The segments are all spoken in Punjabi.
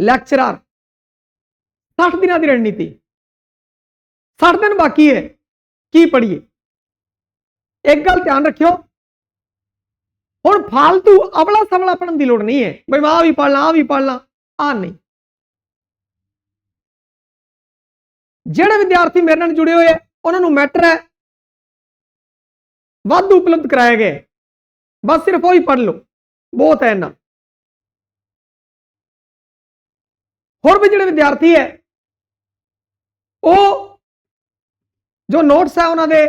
ਲੈਕਚਰਰ 60 ਦਿਨਾਂ ਦੀ ਰਣਨੀਤੀ। 60 ਦਿਨ ਬਾਕੀ ਹੈ। ਕੀ ਪੜੀਏ ਇੱਕ ਗੱਲ ਧਿਆਨ ਰੱਖਿਓ। ਹੁਣ ਫालतू ਅਵਲਾ ਸਵਲਾ ਪੜਨ ਦੀ ਲੋੜ ਨਹੀਂ ਹੈ। ਬਈ ਮੈਂ ਆ ਵੀ ਪੜਨਾ ਆ ਵੀ ਪੜਨਾ ਆ ਨਹੀਂ। ਜਿਹੜੇ ਵਿਦਿਆਰਥੀ ਮੇਰੇ ਨਾਲ ਜੁੜੇ ਹੋਏ ਆ, ਉਹਨਾਂ ਨੂੰ ਮੈਟਰ ਹੈ। ਵਾਧੂ ਉਪਲਬਧ ਕਰਾਇਆ ਗਏ। ਬਸ ਸਿਰਫ ਉਹੀ ਹੀ ਪੜ ਲਓ। ਬਹੁਤ ਹੈ ਨਾ ਹੋਰ ਵੀ ਜਿਹੜੇ ਵਿਦਿਆਰਥੀ ਹੈ, ਉਹ ਜੋ ਨੋਟਸ ਹੈ ਉਹਨਾਂ ਦੇ,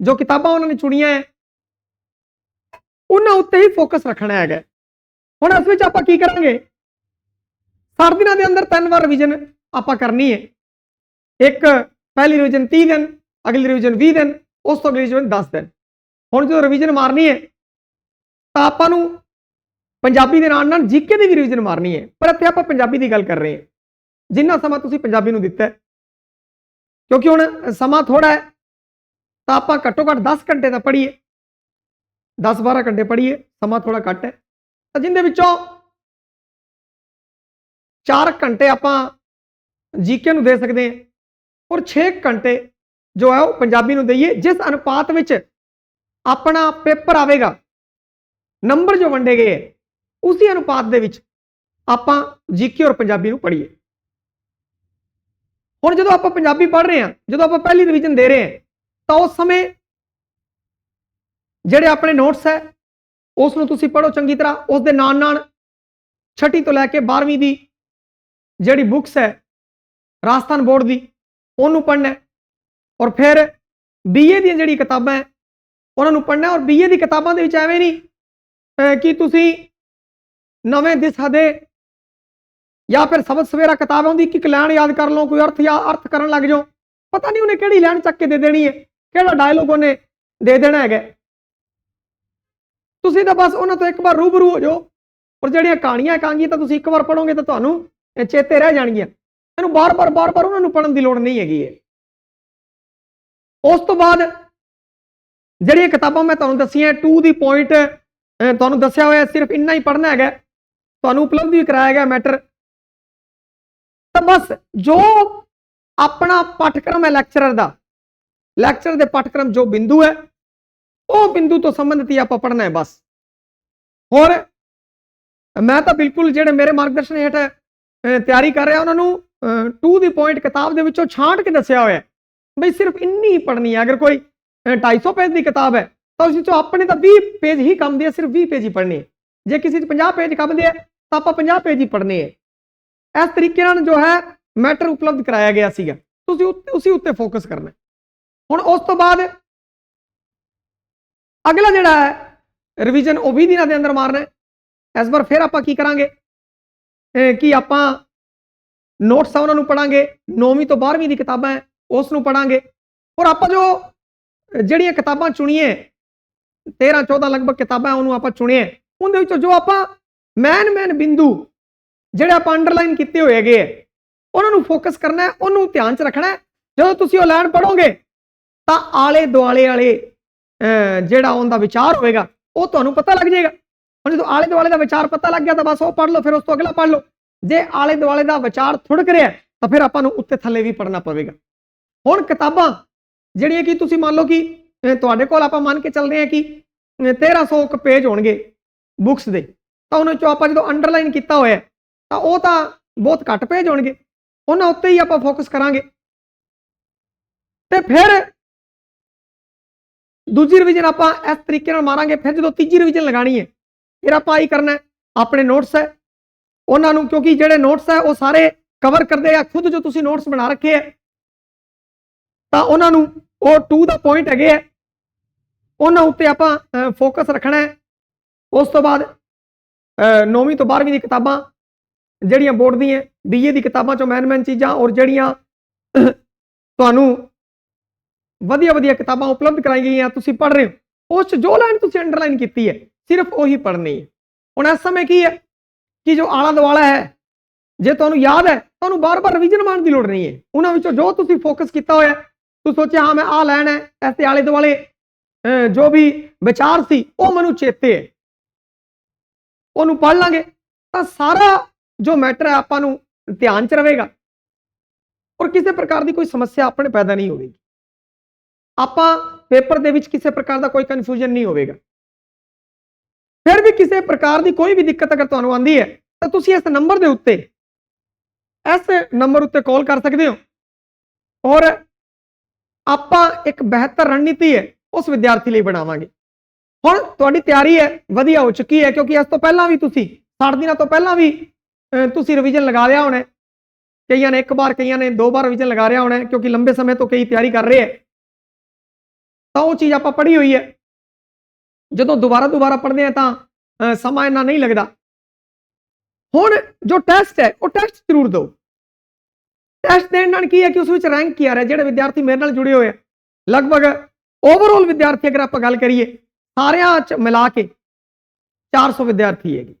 ਜੋ ਕਿਤਾਬਾਂ ਉਹਨਾਂ ਨੇ ਚੁਣੀਆਂ ਹੈ, ਉਹਨਾਂ ਉੱਤੇ ਹੀ ਫੋਕਸ ਰੱਖਣਾ ਹੈਗਾ ਹੁਣ ਇਸ ਵਿੱਚ ਆਪਾਂ ਕੀ ਕਰਾਂਗੇ? ਸੱਤ ਦਿਨਾਂ ਦੇ ਅੰਦਰ ਤਿੰਨ ਵਾਰ ਰਿਵੀਜ਼ਨ ਆਪਾਂ ਕਰਨੀ ਹੈ। ਇੱਕ ਪਹਿਲੀ ਰਿਵੀਜ਼ਨ 30 ਦਿਨ, ਅਗਲੀ ਰਿਵੀਜ਼ਨ 20 ਦਿਨ, ਉਸ ਤੋਂ ਅਗਲੀ ਰਿਵੀਜ਼ਨ 10 ਦਿਨ। ਹੁਣ ਜਦੋਂ ਰਿਵੀਜ਼ਨ ਮਾਰਨੀ ਹੈ, ਤਾਂ ਆਪਾਂ ਨੂੰ ਪੰਜਾਬੀ ਦੇ ਨਾਲ ਨਾਲ ਜੀਕੇ ਦੀ ਵੀ ਰਿਵੀਜ਼ਨ ਮਾਰਨੀ ਹੈ। ਪਰ ਇੱਥੇ ਆਪਾਂ ਪੰਜਾਬੀ ਦੀ ਗੱਲ ਕਰ ਰਹੇ ਹਾਂ। ਜਿੰਨਾ ਸਮਾਂ ਤੁਸੀਂ ਪੰਜਾਬੀ ਨੂੰ ਦਿੱਤਾ ਕਿਉਂਕਿ ਹੁਣ ਸਮਾਂ ਥੋੜਾ ਹੈ ਤਾਂ ਆਪਾਂ ਘੱਟੋ ਘੱਟ 10 ਘੰਟੇ ਤਾਂ ਪੜ੍ਹੀਏ। 10-12 ਘੰਟੇ ਪੜ੍ਹੀਏ ਸਮਾਂ ਥੋੜਾ ਘੱਟ ਹੈ। ਤਾਂ ਜਿੰਦੇ ਵਿੱਚੋਂ 4 ਘੰਟੇ ਆਪਾਂ ਜੀਕੇ ਨੂੰ ਦੇ ਸਕਦੇ ਹਾਂ ਔਰ 6 ਘੰਟੇ ਜੋ ਹੈ ਉਹ ਪੰਜਾਬੀ ਨੂੰ ਦਈਏ ਜਿਸ ਅਨੁਪਾਤ ਵਿੱਚ ਆਪਣਾ ਪੇਪਰ ਆਵੇਗਾ ਨੰਬਰ ਜੋ ਵੰਡੇ ਗਏ ਹੈ, ਉਸੇ ਅਨੁਪਾਤ ਦੇ ਵਿੱਚ ਆਪਾਂ ਜੀਕੇ ਔਰ ਪੰਜਾਬੀ ਨੂੰ ਪੜ੍ਹੀਏ। ਹੁਣ ਜਦੋਂ ਆਪਾਂ ਪੰਜਾਬੀ ਪੜ੍ਹ ਰਹੇ ਹਾਂ, ਜਦੋਂ ਆਪਾਂ ਪਹਿਲੀ ਰਿਵੀਜ਼ਨ ਦੇ ਰਹੇ ਹਾਂ, ਤਾਂ ਉਸ ਸਮੇਂ ਜਿਹੜੇ ਆਪਣੇ ਨੋਟਸ ਹੈ, ਉਸ ਨੂੰ ਤੁਸੀਂ ਪੜ੍ਹੋ ਚੰਗੀ ਤਰ੍ਹਾਂ, ਉਸ ਦੇ ਨਾਲ ਨਾਲ ਛਠੀ ਤੋਂ ਲੈ ਕੇ 12ਵੀਂ ਦੀ ਜਿਹੜੀ ਬੁੱਕਸ ਹੈ, ਰਾਜਸਥਾਨ ਬੋਰਡ ਦੀ, ਉਹਨੂੰ ਪੜ੍ਹਨਾ ਔਰ ਫਿਰ ਬੀਏ ਦੀਆਂ ਜਿਹੜੀ ਕਿਤਾਬਾਂ ਹੈ, ਉਹਨਾਂ ਨੂੰ ਪੜ੍ਹਨਾ ਹੈ। ਔਰ ਬੀਏ ਦੀ ਕਿਤਾਬਾਂ ਦੇ ਵਿੱਚ ਐਵੇਂ ਨਹੀਂ ਕਿ ਤੁਸੀਂ ਨਵੇਂ ਦਿਸ਼ਾ ਦੇ ਜਾਂ ਫਿਰ ਸਬਦ ਸਵੇਰਾ ਕਿਤਾਬ ਆਉਂਦੀ ਕਿ ਇੱਕ ਲਾਈਨ ਯਾਦ ਕਰ ਲਓ, ਕੋਈ ਅਰਥ ਜਾਂ ਅਰਥ ਕਰਨ ਲੱਗ ਜਾਓ। ਪਤਾ ਨਹੀਂ ਉਹਨੇ ਕਿਹੜੀ ਲਾਈਨ ਚੱਕ ਕੇ ਦੇ ਦੇਣੀ ਹੈ, ਕਿਹੜਾ ਡਾਇਲੋਗ ਉਹਨੇ ਦੇ ਦੇਣਾ ਹੈਗਾ ਤੁਸੀਂ ਤਾਂ ਬਸ ਉਹਨਾਂ ਤੋਂ ਇੱਕ ਵਾਰ ਰੂਬਰੂ ਹੋ ਜਾਓ, ਔਰ ਜਿਹੜੀਆਂ ਕਹਾਣੀਆਂ ਕਹਾਂਗੀ ਤਾਂ ਤੁਸੀਂ ਇੱਕ ਵਾਰ ਪੜੋਗੇ ਤਾਂ ਤੁਹਾਨੂੰ ਚੇਤੇ ਰਹਿ ਜਾਣਗੀਆਂ। ਇਹਨੂੰ ਬਾਰ-ਬਾਰ ਬਾਰ-ਬਾਰ ਉਹਨਾਂ ਨੂੰ ਪੜਨ ਦੀ ਲੋੜ ਨਹੀਂ ਹੈਗੀ ਹੈ ਉਸ ਤੋਂ ਬਾਅਦ ਜਿਹੜੀਆਂ ਕਿਤਾਬਾਂ ਮੈਂ ਤੁਹਾਨੂੰ ਦੱਸੀਆਂ 2 ਦੀ ਪੁਆਇੰਟ ਤੁਹਾਨੂੰ ਦੱਸਿਆ ਹੋਇਆ ਸਿਰਫ ਇੰਨਾ ਹੀ ਪੜਨਾ ਹੈਗਾ। ਤੁਹਾਨੂੰ ਉਪਲਬਧ ਵੀ ਕਰਾਇਆ ਗਿਆ ਮੈਟਰ ਤਾਂ ਬਸ ਜੋ ਆਪਣਾ ਪਾਠਕ੍ਰਮ ਹੈ ਲੈਕਚਰਰ ਦਾ ਲੈਕਚਰ ਦੇ ਪਾਠਕ੍ਰਮ ਜੋ ਬਿੰਦੂ ਹੈ ਉਹ ਬਿੰਦੂ ਤੋਂ ਸੰਬੰਧਿਤ ਹੀ ਆਪਾਂ ਪੜਨਾ ਹੈ ਬਸ। ਹੋਰ ਮੈਂ ਤਾਂ ਬਿਲਕੁਲ ਜਿਹੜੇ ਮੇਰੇ ਮਾਰਗਦਰਸ਼ਨ ਹੇਠ ਤਿਆਰੀ ਕਰ ਰਿਹਾ ਉਹਨਾਂ ਨੂੰ 2 ਦੀ ਪੁਆਇੰਟ ਕਿਤਾਬ ਦੇ ਵਿੱਚੋਂ ਛਾਂਟ ਕੇ ਦੱਸਿਆ ਹੋਇਆ ਬਈ ਸਿਰਫ ਇੰਨੀ ਹੀ ਪੜਨੀ ਹੈ ਅਗਰ ਕੋਈ ਅਹ, 250 ਪੇਜ ਦੀ ਕਿਤਾਬ ਹੈ ਤਾਂ ਉਸ ਵਿੱਚੋਂ ਆਪਣੇ ਤਾਂ 20 ਪੇਜ ਹੀ ਕੰਮ ਦੇ ਸਿਰਫ 20 ਪੇਜ ਹੀ ਪੜਨੇ ਜੇ ਕਿਸੇ 'ਚ 50 ਪੇਜ ਕੰਮ ਦੇ ਤਾਂ ਆਪਾਂ 50 ਪੇਜ ਹੀ ਪੜਨੇ ਹੈ। ਇਸ ਤਰੀਕੇ ਨਾਲ ਜੋ ਹੈ ਮੈਟਰ ਉਪਲਬਧ ਕਰਾਇਆ ਗਿਆ ਸੀਗਾ। ਤੁਸੀਂ ਉੱਤੇ- ਉਸੇ ਉੱਤੇ ਫੋਕਸ ਕਰਨਾ ਹੁਣ ਉਸ ਤੋਂ ਬਾਅਦ ਅਗਲਾ ਜਿਹੜਾ ਹੈ ਰਿਵੀਜ਼ਨ ਉਹ 20 ਦਿਨਾਂ ਦੇ ਅੰਦਰ ਮਾਰਨਾ ਹੈ। ਇਸ ਵਾਰ ਫਿਰ ਆਪਾਂ ਕੀ ਕਰਾਂਗੇ? ਕਿ ਆਪਾਂ ਨੋਟਸ ਆ ਉਹਨਾਂ ਨੂੰ ਪੜਾਂਗੇ 9ਵੀਂ ਤੋਂ 12ਵੀਂ ਦੀ ਕਿਤਾਬਾਂ ਹੈ, ਉਸ ਨੂੰ ਪੜਾਂਗੇ ਔਰ ਆਪਾਂ ਜੋ ਜਿਹੜੀਆਂ ਕਿਤਾਬਾਂ ਚੁਣੀਏ 13 14 ਲਗਭਗ ਕਿਤਾਬਾਂ ਉਹਨੂੰ ਆਪਾਂ ਚੁਣੀਏ ਉਹਦੇ ਵਿੱਚੋਂ ਜੋ ਆਪਾਂ ਮੈਨ ਮੈਨ ਬਿੰਦੂ ਜਿਹੜੇ ਆਪਾਂ ਅੰਡਰਲਾਈਨ ਕੀਤੇ ਹੋਏ ਹੈਗੇ ਹੈ ਉਹਨਾਂ ਨੂੰ ਫੋਕਸ ਕਰਨਾ ਹੈ ਉਹਨੂੰ ਧਿਆਨ 'ਚ ਰੱਖਣਾ ਹੈ। ਜਦੋਂ ਤੁਸੀਂ ਉਹ ਲਾਈਨ ਪੜੋਗੇ ਤਾਂ ਆਲੇ ਦੁਆਲੇ ਵਾਲੇ ਜਿਹੜਾ ਉਹਦਾ ਵਿਚਾਰ ਹੋਏਗਾ ਉਹ ਤੁਹਾਨੂੰ ਪਤਾ ਲੱਗ ਜਾਏਗਾ। ਹੁਣ ਜਦੋਂ ਆਲੇ ਦੁਆਲੇ ਦਾ ਵਿਚਾਰ ਪਤਾ ਲੱਗ ਗਿਆ ਤਾਂ ਬਸ ਉਹ ਪੜ ਲਓ ਫਿਰ ਉਸ ਤੋਂ ਅਗਲਾ ਪੜ ਲਓ। ਜੇ ਆਲੇ ਦੁਆਲੇ ਦਾ ਵਿਚਾਰ ਥੁੜਕ ਰਿਹਾ ਤਾਂ ਫਿਰ ਆਪਾਂ ਨੂੰ ਉੱਤੇ ਥੱਲੇ ਵੀ ਪੜਨਾ ਪਵੇਗਾ। ਹੁਣ ਕਿਤਾਬਾਂ ਜਿਹੜੀਆਂ ਕਿ ਤੁਸੀਂ ਮੰਨ ਲਓ ਕਿ ਤੁਹਾਡੇ ਕੋਲ ਆਪਾਂ ਮੰਨ ਕੇ ਚੱਲਦੇ ਹਾਂ ਕਿ ਅਹ, 1300 ਕੁ ਪੇਜ ਹੋਣਗੇ ਬੁੱਕਸ ਦੇ। ਤਾਂ ਉਹਨਾਂ ਚੋਂ ਆਪਾਂ ਜਦੋਂ ਅੰਡਰਲਾਈਨ ਕੀਤਾ ਹੋਇਆ ਤਾਂ ਉਹ ਤਾਂ ਬਹੁਤ ਘੱਟ ਪੇਜ ਹੋਣਗੇ। ਉਹਨਾਂ ਉੱਤੇ ਹੀ ਆਪਾਂ ਫੋਕਸ ਕਰਾਂਗੇ। ਤੇ ਫਿਰ ਦੂਜੀ ਰਿਵੀਜ਼ਨ ਆਪਾਂ ਇਸ ਤਰੀਕੇ ਨਾਲ ਮਾਰਾਂਗੇ, ਫਿਰ ਜਦੋਂ ਤੀਜੀ ਰਿਵੀਜ਼ਨ ਲਗਾਣੀ ਹੈ, ਫਿਰ ਆਪਾਂ ਆਹੀ ਕਰਨਾ ਆਪਣੇ ਨੋਟਸ ਹੈ। ਉਹਨਾਂ ਨੂੰ ਕਿਉਂਕਿ ਜਿਹੜੇ ਨੋਟਸ ਹੈ, ਉਹ ਸਾਰੇ ਕਵਰ ਕਰਦੇ ਆ, ਖੁਦ ਜੋ ਤੁਸੀਂ ਨੋਟਸ ਬਣਾ ਰੱਖੇ ਹੈ, ਤਾਂ ਉਹਨਾਂ ਨੂੰ ਉਹ 2 ਦਾ ਪੁਆਇੰਟ ਹੈਗੇ ਹੈ। ਉਹਨਾਂ ਉੱਤੇ ਆਪਾਂ ਫੋਕਸ ਰੱਖਣਾ ਹੈ। ਉਸ ਤੋਂ ਬਾਅਦ 9ਵੀਂ ਤੋਂ 12ਵੀਂ ਦੀ ਕਿਤਾਬਾਂ ਜਿਹੜੀਆਂ ਬੋਰਡ ਦੀਆਂ ਬੀਏ ਦੀ ਕਿਤਾਬਾਂ ਚੋਂ ਮੈਨ ਮੈਨ ਚੀਜ਼ਾਂ ਔਰ ਜਿਹੜੀਆਂ ਤੁਹਾਨੂੰ ਵਧੀਆ ਵਧੀਆ ਕਿਤਾਬਾਂ ਉਪਲਬਧ ਕਰਾਈ ਗਈਆਂ ਤੁਸੀਂ ਪੜ੍ਹ ਰਹੇ ਹੋ। ਉਸ 'ਚ ਜੋ ਲਾਈਨ ਤੁਸੀਂ ਅੰਡਰਲਾਈਨ ਕੀਤੀ ਹੈ, ਸਿਰਫ ਉਹੀ ਪੜ੍ਹਨੀ ਹੈ। ਹੁਣ ਇਸ ਸਮੇਂ ਕੀ ਹੈ ਕਿ ਜੋ ਆਲਾ ਦੁਆਲਾ ਹੈ, ਜੇ ਤੁਹਾਨੂੰ ਯਾਦ ਹੈ, ਤੁਹਾਨੂੰ ਬਾਰ-ਬਾਰ ਰਿਵੀਜ਼ਨ ਮਾਰਨ ਦੀ ਲੋੜ ਨਹੀਂ ਹੈ। ਉਹਨਾਂ ਵਿੱਚੋਂ ਜੋ ਤੁਸੀਂ ਫੋਕਸ ਕੀਤਾ ਹੋਇਆ, ਤੁਸੀਂ ਸੋਚਿਆ, ਹਾਂ, ਮੈਂ ਆਹ ਲੈਣਾ ਹੈ ਐਸੇ ਆਲੇ ਦੁਆਲੇ ਜੋ ਵੀ ਵਿਚਾਰ ਸੀ, ਉਹ ਮੈਨੂੰ ਚੇਤੇ ਹੈ। ਉਹਨੂੰ ਪੜ੍ਹ ਲਾਂਗੇ ਤਾਂ ਸਾਰਾ ਜੋ ਮੈਟਰ ਹੈ ਆਪਾਂ ਨੂੰ ਧਿਆਨ ਚ ਰਹੇਗਾ। ਔਰ ਕਿਸੇ ਪ੍ਰਕਾਰ ਦੀ ਕੋਈ ਸਮੱਸਿਆ ਆਪਣੇ ਪੈਦਾ ਨਹੀਂ ਹੋਵੇਗੀ। ਆਪਾਂ ਪੇਪਰ ਦੇ ਵਿੱਚ ਕਿਸੇ ਪ੍ਰਕਾਰ ਦਾ ਕੋਈ ਕਨਫਿਊਜ਼ਨ ਨਹੀਂ ਹੋਵੇਗਾ। ਫਿਰ ਵੀ ਕਿਸੇ ਪ੍ਰਕਾਰ ਦੀ ਕੋਈ ਵੀ ਦਿੱਕਤ ਅਗਰ ਤੁਹਾਨੂੰ ਆਉਂਦੀ ਹੈ, ਤਾਂ ਤੁਸੀਂ ਇਸ ਨੰਬਰ ਦੇ ਉੱਤੇ, ਇਸ ਨੰਬਰ ਉੱਤੇ ਕਾਲ ਕਰ ਸਕਦੇ ਹੋ। ਔਰ ਆਪਾਂ ਇੱਕ ਬਿਹਤਰ ਰਣਨੀਤੀ ਹੈ, ਉਸ ਵਿਦਿਆਰਥੀ ਲਈ ਬਣਾਵਾਂਗੇ। ਹੁਣ ਤੁਹਾਡੀ ਤਿਆਰੀ ਹੈ, ਵਧੀਆ ਹੋ ਚੁੱਕੀ ਹੈ, ਕਿਉਂਕਿ ਇਸ ਤੋਂ ਪਹਿਲਾਂ ਵੀ ਤੁਸੀਂ 60 ਦਿਨਾਂ ਤੋਂ ਪਹਿਲਾਂ ਵੀ ਤੁਸੀਂ ਰਿਵੀਜ਼ਨ ਲਗਾ ਲਿਆ ਹੋਣਾ ਕਈਆਂ ਨੇ ਇੱਕ ਵਾਰ, ਕਈਆਂ ਨੇ ਦੋ ਵਾਰ ਰਿਵੀਜ਼ਨ ਲਗਾ ਲਿਆ ਹੋਣਾ ਕਿਉਂਕਿ ਲੰਬੇ ਸਮੇਂ ਤੋਂ ਕਈ ਤਿਆਰੀ ਕਰ ਰਹੇ ਹੈ। ਤਾਂ ਉਹ ਚੀਜ਼ ਆਪਾਂ ਪੜ੍ਹੀ ਹੋਈ ਹੈ। ਜਦੋਂ ਦੁਬਾਰਾ ਦੁਬਾਰਾ ਪੜ੍ਹਦੇ ਆ ਤਾਂ ਸਮਾਂ ਇੰਨਾ ਨਹੀਂ ਲੱਗਦਾ। ਹੁਣ ਜੋ ਟੈਸਟ ਹੈ, ਉਹ ਟੈਸਟ ਜ਼ਰੂਰ ਦਿਓ। ਟੈਸਟ ਦੇਣ ਨਾਲ ਕੀ ਹੈ ਕਿ ਉਸ ਵਿੱਚ ਰੈਂਕ ਕੀ ਆ ਰਿਹਾ, ਜਿਹੜੇ ਵਿਦਿਆਰਥੀ ਮੇਰੇ ਨਾਲ ਜੁੜੇ ਹੋਏ ਆ। ਲਗਭਗ ਓਵਰਆਲ ਵਿਦਿਆਰਥੀ ਅਗਰ ਆਪਾਂ ਗੱਲ ਕਰੀਏ, ਸਾਰਿਆਂ ਚ ਮਿਲਾ ਕੇ 400 ਵਿਦਿਆਰਥੀ ਹੈਗੇ।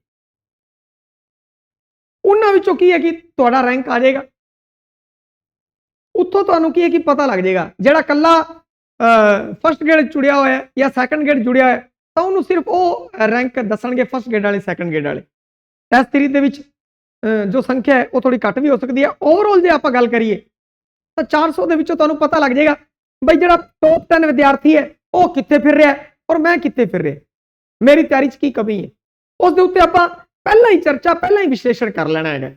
ਉਹਨਾਂ ਵਿੱਚੋਂ ਕੀ ਹੈ ਕਿ ਤੁਹਾਡਾ ਰੈਂਕ ਆ ਜਾਏਗਾ। ਉੱਥੋਂ ਤੁਹਾਨੂੰ ਕੀ ਹੈ ਕਿ ਪਤਾ ਲੱਗ ਜਾਏਗਾ, ਜਿਹੜਾ ਕੱਲਾ ਫਸਟ ਗ੍ਰੇਡ ਜੁੜਿਆ ਹੋਇਆ ਹੈ ਜਾਂ ਸੈਕੰਡ ਗ੍ਰੇਡ ਜੁੜਿਆ ਹੋਇਆ ਤਾਂ ਉਹਨੂੰ ਸਿਰਫ ਉਹ ਰੈਂਕ ਦੱਸਣਗੇ ਫਸਟ ਗ੍ਰੇਡ ਵਾਲੇ ਸੈਕੰਡ ਗ੍ਰੇਡ ਵਾਲੇ। ਟੈਸਟ 3 ਦੇ ਵਿੱਚ ਜੋ ਸੰਖਿਆ ਹੈ, ਉਹ ਥੋੜੀ ਘੱਟ ਵੀ ਹੋ ਸਕਦੀ ਹੈ। ਓਵਰਆਲ ਜੇ ਆਪਾਂ ਗੱਲ ਕਰੀਏ, ਤਾਂ 400 ਦੇ ਵਿੱਚੋਂ ਤੁਹਾਨੂੰ ਪਤਾ ਲੱਗ ਜਾਏਗਾ ਬਈ ਜਿਹੜਾ ਟੌਪ 10 ਵਿਦਿਆਰਥੀ ਹੈ, ਉਹ ਕਿੱਥੇ ਫਿਰ ਰਿਹਾ ਔਰ ਮੈਂ ਕਿੱਥੇ ਫਿਰ ਰਿਹਾ ਮੇਰੀ ਤਿਆਰੀ 'ਚ ਕੀ ਕਮੀ ਹੈ? ਉਸ ਦੇ ਉੱਤੇ ਆਪਾਂ ਪਹਿਲਾਂ ਹੀ ਚਰਚਾ, ਪਹਿਲਾਂ ਹੀ ਵਿਸ਼ਲੇਸ਼ਣ ਕਰ ਲੈਣਾ ਹੈਗਾ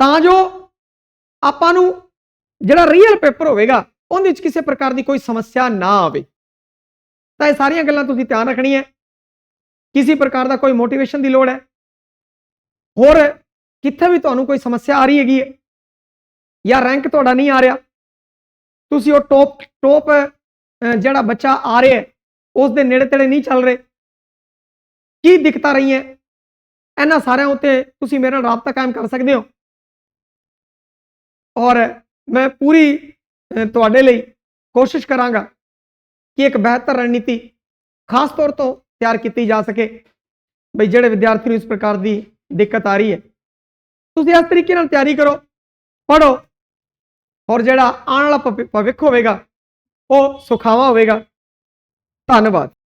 ਤਾਂ ਜੋ ਆਪਾਂ ਨੂੰ ਜਿਹੜਾ ਰੀਅਲ ਪੇਪਰ ਹੋਵੇਗਾ, ਉਹਦੇ ਵਿੱਚ ਕਿਸੇ ਪ੍ਰਕਾਰ ਦੀ ਕੋਈ ਸਮੱਸਿਆ ਨਾ ਆਵੇ। ਤਾਂ ਇਹ ਸਾਰੀਆਂ ਗੱਲਾਂ ਤੁਸੀਂ ਧਿਆਨ ਰੱਖਣੀਆਂ। ਕਿਸੇ ਪ੍ਰਕਾਰ ਦਾ ਕੋਈ ਮੋਟੀਵੇਸ਼ਨ ਦੀ ਲੋੜ ਹੈ। ਹੋਰ ਕਿੱਥੇ ਵੀ ਤੁਹਾਨੂੰ ਕੋਈ ਸਮੱਸਿਆ ਆ ਰਹੀ ਹੈਗੀ ਹੈ, ਜਾਂ ਰੈਂਕ ਤੁਹਾਡਾ ਨਹੀਂ ਆ ਰਿਹਾ, ਤੁਸੀਂ ਉਹ ਟੌਪ ਟੌਪ ਜਿਹੜਾ ਬੱਚਾ ਆ ਰਿਹਾ ਉਸ ਦੇ ਨੇੜੇ ਤੇੜੇ ਨਹੀਂ ਚੱਲ ਰਹੇ ਕੀ ਦਿੱਕਤਾਂ ਰਹੀਆਂ? ਇਹਨਾਂ ਸਾਰਿਆਂ ਉੱਤੇ ਤੁਸੀਂ ਮੇਰੇ ਨਾਲ ਰਾਬਤਾ ਕਾਇਮ ਕਰ ਸਕਦੇ ਹੋ। ਔਰ ਮੈਂ ਪੂਰੀ ਤੁਹਾਡੇ ਲਈ ਕੋਸ਼ਿਸ਼ ਕਰਾਂਗਾ ਕਿ ਇੱਕ ਬਿਹਤਰ ਰਣਨੀਤੀ ਖਾਸ ਤੌਰ ਤੋਂ ਤਿਆਰ ਕੀਤੀ ਜਾ ਸਕੇ। ਬਈ ਜਿਹੜੇ ਵਿਦਿਆਰਥੀ ਨੂੰ ਇਸ ਪ੍ਰਕਾਰ ਦੀ ਦਿੱਕਤ ਆ ਰਹੀ ਹੈ। ਤੁਸੀਂ ਇਸ ਤਰੀਕੇ ਨਾਲ ਤਿਆਰੀ ਕਰੋ ਪੜੋ ਔਰ ਜਿਹੜਾ ਆਉਣ ਵਾਲਾ ਭਵਿ- ਭਵਿੱਖ ਹੋਵੇਗਾ, ਉਹ ਸੁਖਾਵਾਂ ਹੋਵੇਗਾ। ਧੰਨਵਾਦ।